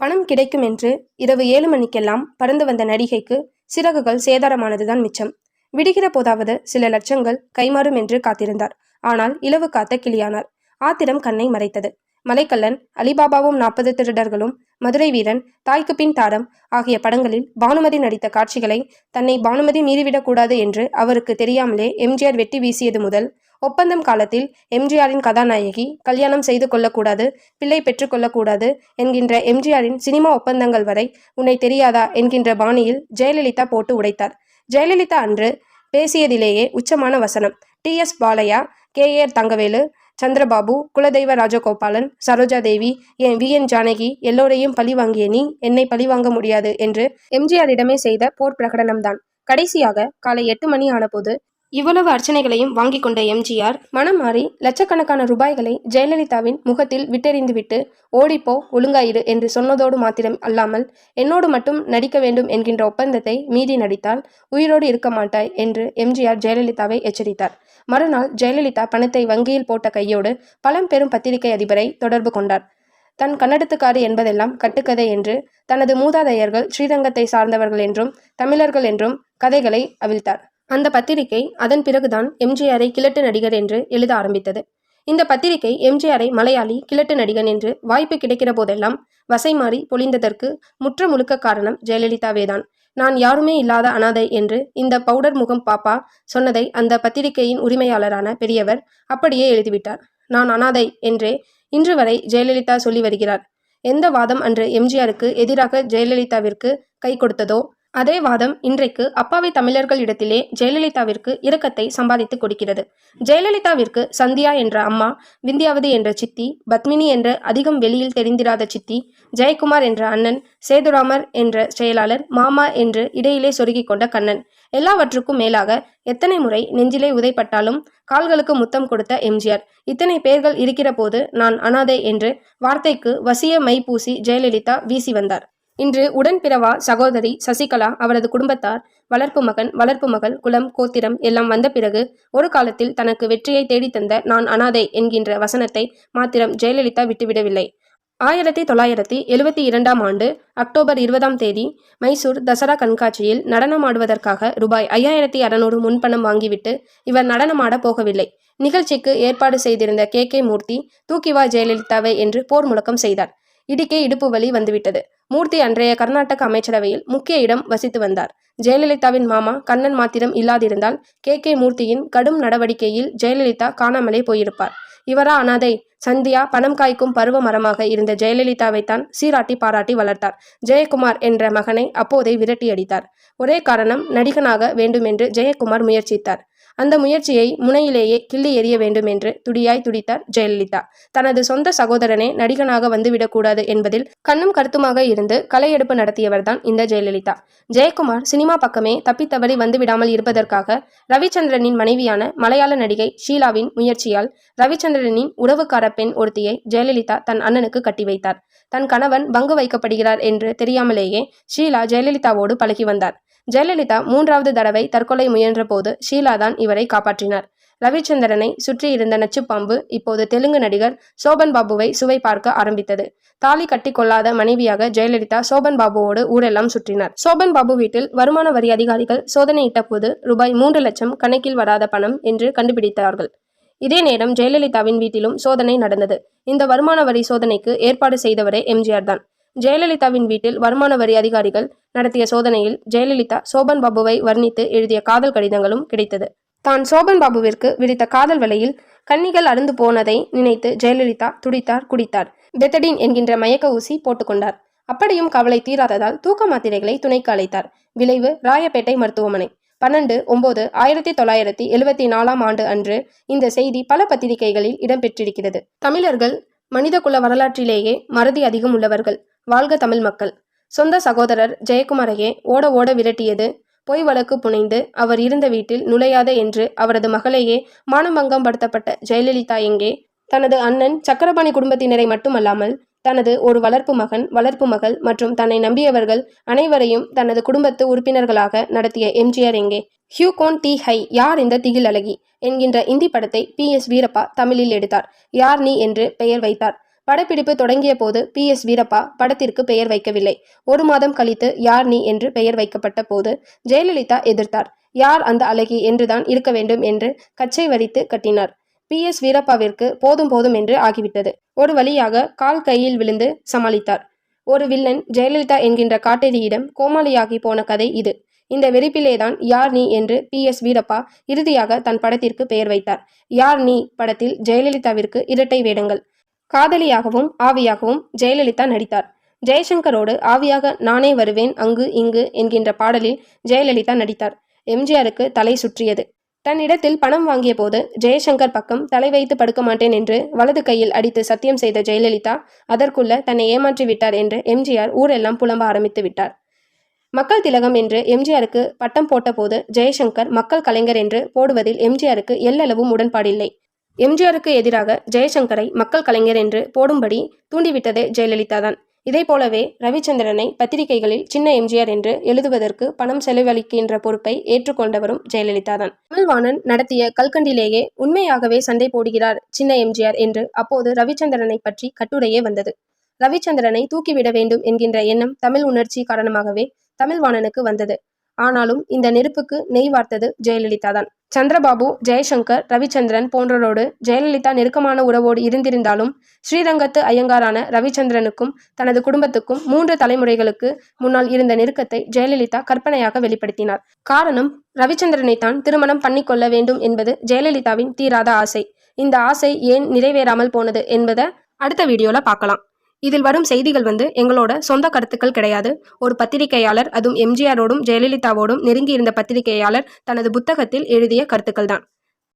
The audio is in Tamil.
பணம் கிடைக்கும் என்று இரவு ஏழு மணிக்கெல்லாம் பறந்து வந்த நடிகைக்கு சிறகுகள் சேதாரமானதுதான் மிச்சம். விடுகிற போதாவது சில லட்சங்கள் கைமாறும் என்று காத்திருந்தார். ஆனால் இலவு காத்த கிளியானார். ஆத்திரம் கண்ணை மறைத்தது. மலைக்கல்லன் அலிபாபாவும் நாற்பது திருடர்களும் மதுரை வீரன் தாய்க்கு பின் தாரம் ஆகிய படங்களில் பானுமதி நடித்த காட்சிகளை தன்னை பானுமதி மீறிவிடக்கூடாது என்று அவருக்கு தெரியாமலே எம்ஜிஆர் வெட்டி வீசியது முதல் ஒப்பந்தம் காலத்தில் எம்ஜிஆரின் கதாநாயகி கல்யாணம் செய்து கொள்ளக்கூடாது பிள்ளை பெற்றுக்கொள்ளக்கூடாது என்கின்ற எம்ஜிஆரின் சினிமா ஒப்பந்தங்கள் வரை உன்னை தெரியாதா என்கின்ற பாணியில் ஜெயலலிதா போட்டு உடைத்தார். ஜெயலலிதா அன்று பேசியதிலேயே உச்சமான வசனம். T. S. Balaiah K. A. Thangavelu Chandrababu குலதெய்வ ராஜகோபாலன் சரோஜா தேவி என் வி. என். ஜானகி எல்லோரையும் பழி வாங்கிய நீ என்னை பழி வாங்க முடியாது என்று எம்ஜிஆரிடமே செய்த போர் பிரகடனம்தான். கடைசியாக காலை எட்டு மணி ஆனபோது இவ்வளவு அர்ச்சனைகளையும் வாங்கிக் கொண்ட எம்ஜிஆர் மனம் மாறி லட்சக்கணக்கான ரூபாய்களை ஜெயலலிதாவின் முகத்தில் விட்டெறிந்துவிட்டு ஓடிப்போ ஒழுங்காயிரு என்று சொன்னதோடு மாத்திரம் அல்லாமல் என்னோடு மட்டும் நடிக்க வேண்டும் என்கின்ற ஒப்பந்தத்தை மீறி நடித்தால் உயிரோடு இருக்க மாட்டாய் என்று எம்ஜிஆர் ஜெயலலிதாவை எச்சரித்தார். மறுநாள் ஜெயலலிதா பணத்தை வங்கியில் போட்ட கையோடு பழம் பெரும் பத்திரிகை அதிபரை தொடர்பு கொண்டார். தன் கன்னடத்துக்காரு என்பதெல்லாம் கட்டுக்கதை என்று தனது மூதாதையர்கள் ஸ்ரீரங்கத்தை சார்ந்தவர்கள் என்றும் தமிழர்கள் என்றும் கதைகளை அவிழ்த்தார். அந்த பத்திரிகை அதன் பிறகுதான் எம்ஜிஆரை கிழட்டு நடிகர் என்று எழுத ஆரம்பித்தது. இந்த பத்திரிகை எம்ஜிஆரை மலையாளி கிழட்டு நடிகன் என்று வாய்ப்பு கிடைக்கிற போதெல்லாம் வசை மாறி பொழிந்ததற்கு முற்ற முழுக்க காரணம் ஜெயலலிதாவேதான். நான் யாருமே இல்லாத அனாதை என்று இந்த பவுடர் முகம் பாப்பா சொன்னதை அந்த பத்திரிகையின் உரிமையாளரான பெரியவர் அப்படியே எழுதிவிட்டார். நான் அனாதை என்றே இன்று வரை ஜெயலலிதா சொல்லி வருகிறார். எந்த வாதம் அன்று எம்ஜிஆருக்கு எதிராக ஜெயலலிதாவிற்கு கை கொடுத்ததோ அதே வாதம் இன்றைக்கு அப்பாவி தமிழர்களிடத்திலே ஜெயலலிதாவிற்கு இரக்கத்தை சம்பாதித்து கொடுக்கிறது. ஜெயலலிதாவிற்கு சந்தியா என்ற அம்மா விந்தியாவதி என்ற சித்தி பத்மினி என்ற அதிகம் வெளியில் தெரிந்திராத சித்தி ஜெயக்குமார் என்ற அண்ணன் சேதுராமர் என்ற செயலாளர் மாமா என்று இடையிலே சொருகிக் கொண்ட கண்ணன். எல்லாவற்றுக்கும் மேலாக எத்தனை முறை நெஞ்சிலே உதைப்பட்டாலும் கால்களுக்கு முத்தம் கொடுத்த எம்ஜிஆர். இத்தனை பேர்கள் இருக்கிற போது நான் அனாதை என்று வார்த்தைக்கு வசிய மை பூசி ஜெயலலிதா வீசி வந்தார். இன்று உடன்பிறவா சகோதரி சசிகலா அவரது குடும்பத்தார் வளர்ப்பு மகன் வளர்ப்பு மகள் குலம் கோத்திரம் எல்லாம் வந்த பிறகு ஒரு காலத்தில் தனக்கு வெற்றியை தேடித்தந்த நான் அனாதை என்கின்ற வசனத்தை மாத்திரம் ஜெயலலிதா விட்டுவிடவில்லை. ஆயிரத்தி தொள்ளாயிரத்தி எழுவத்தி இரண்டாம் ஆண்டு அக்டோபர் இருபதாம் தேதி மைசூர் தசரா கண்காட்சியில் நடனமாடுவதற்காக ரூபாய் ஐயாயிரத்தி அறநூறு முன்பணம் வாங்கிவிட்டு இவர் நடனமாட போகவில்லை. நிகழ்ச்சிக்கு ஏற்பாடு செய்திருந்த கே கே மூர்த்தி தூக்கிவா ஜெயலலிதாவை என்று போர் முழக்கம் செய்தார். இடிக்கே இடுப்பு வலி வந்துவிட்டது. மூர்த்தி அன்றைய கர்நாடக அமைச்சரவையில் முக்கிய இடம் வசித்து வந்தார். ஜெயலலிதாவின் மாமா கண்ணன் மாத்திரம் இல்லாதிருந்தால் கே. கே. மூர்த்தியின் கடும் நடவடிக்கையில் ஜெயலலிதா காணாமலே போயிருப்பார். இவரா அனாதை? சந்தியா பணம் காய்க்கும் பருவ மரமாக இருந்த ஜெயலலிதாவைத்தான் சீராட்டி பாராட்டி வளர்த்தார். ஜெயக்குமார் என்ற மகனை அப்போதே விரட்டி அடித்தார் ஒரே காரணம் நடிகனாக வேண்டுமென்று ஜெயக்குமார் முயற்சித்தார். அந்த முயற்சியை முனையிலேயே கிள்ளி எறிய வேண்டும் என்று துடியாய் துடித்தார் ஜெயலலிதா. தனது சொந்த சகோதரனே நடிகனாக வந்துவிடக்கூடாது என்பதில் கண்ணும் கருத்துமாக இருந்து கலையெடுப்பு நடத்தியவர்தான் இந்த ஜெயலலிதா. ஜெயக்குமார் சினிமா பக்கமே தப்பித்தவறி வந்துவிடாமல் இருப்பதற்காக ரவிச்சந்திரனின் மனைவியான மலையாள நடிகை ஷீலாவின் முயற்சியால் ரவிச்சந்திரனின் உறவுக்கார பெண் ஒருத்தியை ஜெயலலிதா தன் அண்ணனுக்கு கட்டி வைத்தார். தன் கணவன் பங்கு வைக்கப்படுகிறார் என்று தெரியாமலேயே ஷீலா ஜெயலலிதாவோடு பழகி வந்தார். ஜெயலலிதா மூன்றாவது தடவை தற்கொலை முயன்றபோது ஷீலா தான் இவரை காப்பாற்றினார். ரவிச்சந்திரனை சுற்றியிருந்த நச்சுப்பாம்பு இப்போது தெலுங்கு நடிகர் சோபன் பாபுவை சுவை பார்க்க ஆரம்பித்தது. தாலி கட்டி கொள்ளாத மனைவியாக ஜெயலலிதா சோபன் பாபுவோடு ஊரெல்லாம் சுற்றினார். சோபன் பாபு வீட்டில் வருமான வரி அதிகாரிகள் சோதனையிட்ட போது ரூபாய் மூன்று லட்சம் கணக்கில் வராத பணம் என்று கண்டுபிடித்தார்கள். இதே நேரம் ஜெயலலிதாவின் வீட்டிலும் சோதனை நடந்தது. இந்த வருமான வரி சோதனைக்கு ஏற்பாடு செய்தவரே எம்ஜிஆர் தான். ஜெயலலிதாவின் வீட்டில் வருமான வரி அதிகாரிகள் நடத்திய சோதனையில் ஜெயலலிதா சோபன் பாபுவை வர்ணித்து எழுதிய காதல் கடிதங்களும் கிடைத்தது. தான் சோபன் பாபுவிற்கு விடுத்த காதல் வலையில் கன்னிகள் அருந்து போனதை நினைத்து ஜெயலலிதா துடித்தார் குடித்தார். பெத்தடின் என்கின்ற மயக்க ஊசி போட்டுக்கொண்டார் அப்படியும் கவலை தீராததால் தூக்க மாத்திரைகளை துணைக்கு அழைத்தார். விளைவு ராயப்பேட்டை மருத்துவமனை. பன்னெண்டு ஒன்பது ஆயிரத்தி தொள்ளாயிரத்தி எழுவத்தி நாலாம் ஆண்டு அன்று இந்த செய்தி பல பத்திரிகைகளில் இடம்பெற்றிருக்கிறது. தமிழர்கள் மனிதகுல வரலாற்றிலேயே மறதி அதிகம் உள்ளவர்கள். வாழ்க தமிழ் மக்கள். சொந்த சகோதரர் ஜெயக்குமாரையே ஓட ஓட விரட்டியது. பொய் வழக்கு புனைந்து அவர் இருந்த வீட்டில் நுழையாத என்று அவரது மகளையே மானபங்கம் படுத்தப்பட்ட ஜெயலலிதா எங்கே? தனது அண்ணன் சக்கரபாணி குடும்பத்தினரை மட்டுமல்லாமல் தனது ஒரு வளர்ப்பு மகன் வளர்ப்பு மகள் மற்றும் தன்னை நம்பியவர்கள் அனைவரையும் தனது குடும்பத்து உறுப்பினர்களாக நடத்திய எம்ஜிஆர் எங்கே? ஹியூகோன் டி. ஹை யார் இந்த திகில் அழகி என்கின்ற இந்தி படத்தை பி. எஸ். வீரப்பா தமிழில் எடுத்தார். யார் நீ? என்று பெயர் வைத்தார். படப்பிடிப்பு தொடங்கிய போது பி. எஸ். வீரப்பா படத்திற்கு பெயர் வைக்கவில்லை. ஒரு மாதம் கழித்து யார் நீ என்று பெயர் வைக்கப்பட்ட போது ஜெயலலிதா எதிர்த்தார். யார் அந்த அழகி என்றுதான் இருக்க வேண்டும் என்று கச்சை வரித்து கட்டினார். பி. எஸ். வீரப்பாவிற்கு போதும் போதும் என்று ஆகிவிட்டது. ஒரு வழியாக கால் கையில் விழுந்து சமாளித்தார். ஒரு வில்லன் ஜெயலலிதா என்கின்ற காட்டேரியிடம் கோமாளியாகி போன கதை இது. இந்த வெறுப்பிலேதான் யார் நீ என்று பி. எஸ். வீரப்பா இறுதியாக தன் படத்திற்கு பெயர் வைத்தார். யார் நீ? படத்தில் ஜெயலலிதாவிற்கு இரட்டை வேடங்கள். காதலியாகவும் ஆவியாகவும் ஜெயலலிதா நடித்தார். ஜெயசங்கரோடு ஆவியாக நானே வருவேன் அங்கு இங்கு என்கின்ற பாடலில் ஜெயலலிதா நடித்தார். எம்ஜிஆருக்கு தலை சுற்றியது. தன்னிடத்தில் பணம் வாங்கிய போது ஜெயசங்கர் பக்கம் தலை வைத்து படுக்க மாட்டேன் என்று வலது கையில் அடித்து சத்தியம் செய்த ஜெயலலிதா அதற்குள்ள தன்னை ஏமாற்றி விட்டார் என்று எம்ஜிஆர் ஊரெல்லாம் புலம்ப ஆரம்பித்து விட்டார். மக்கள் திலகம் என்று எம்ஜிஆருக்கு பட்டம் போட்டபோது ஜெயசங்கர் மக்கள் கலைஞர் என்று போடுவதில் எம்ஜிஆருக்கு எல்லளவும் உடன்பாடில்லை. எம்ஜிஆருக்கு எதிராக ஜெயசங்கரை மக்கள் கலைஞர் என்று போடும்படி தூண்டிவிட்டதே ஜெயலலிதா தான் இதை போலவே ரவிச்சந்திரனை பத்திரிகைகளில் சின்ன எம்ஜிஆர் என்று எழுதுவதற்கு பணம் செலவழிக்கின்ற பொறுப்பை ஏற்றுக்கொண்டவரும் ஜெயலலிதா தான் தமிழ்வாணன் நடத்திய கல்கண்டிலேயே உண்மையாகவே சண்டை போடுகிறார் சின்ன எம்ஜிஆர் என்று அப்போது ரவிச்சந்திரனை பற்றி கட்டுரையே வந்தது. ரவிச்சந்திரனை தூக்கிவிட வேண்டும் என்கின்ற எண்ணம் தமிழ் உணர்ச்சி காரணமாகவே தமிழ்வாணனுக்கு வந்தது. ஆனாலும் இந்த நெருப்புக்கு நெய் வார்த்தது ஜெயலலிதா தான் சந்திரபாபு ஜெயசங்கர் ரவிச்சந்திரன் போன்றோரோடு ஜெயலலிதா நெருக்கமான உறவோடு இருந்திருந்தாலும் ஸ்ரீரங்கத்து ஐயங்காரான ரவிச்சந்திரனுக்கும் தனது குடும்பத்துக்கும் மூன்று தலைமுறைகளுக்கு முன்னால் இருந்த நெருக்கத்தை ஜெயலலிதா கற்பனையாக வெளிப்படுத்தினார். காரணம் ரவிச்சந்திரனை தான் திருமணம் பண்ணிக்கொள்ள வேண்டும் என்பது ஜெயலலிதாவின் தீராத ஆசை. இந்த ஆசை ஏன் நிறைவேறாமல் போனது என்பதை அடுத்த வீடியோல பார்க்கலாம். இதில் வரும் செய்திகள் வந்து எங்களோட சொந்த கருத்துக்கள் கிடையாது. ஒரு பத்திரிகையாளர் அதுவும் எம்ஜிஆரோடும் ஜெயலலிதாவோடும் நெருங்கி இருந்த பத்திரிகையாளர் தனது புத்தகத்தில் எழுதிய கருத்துக்கள் தான்.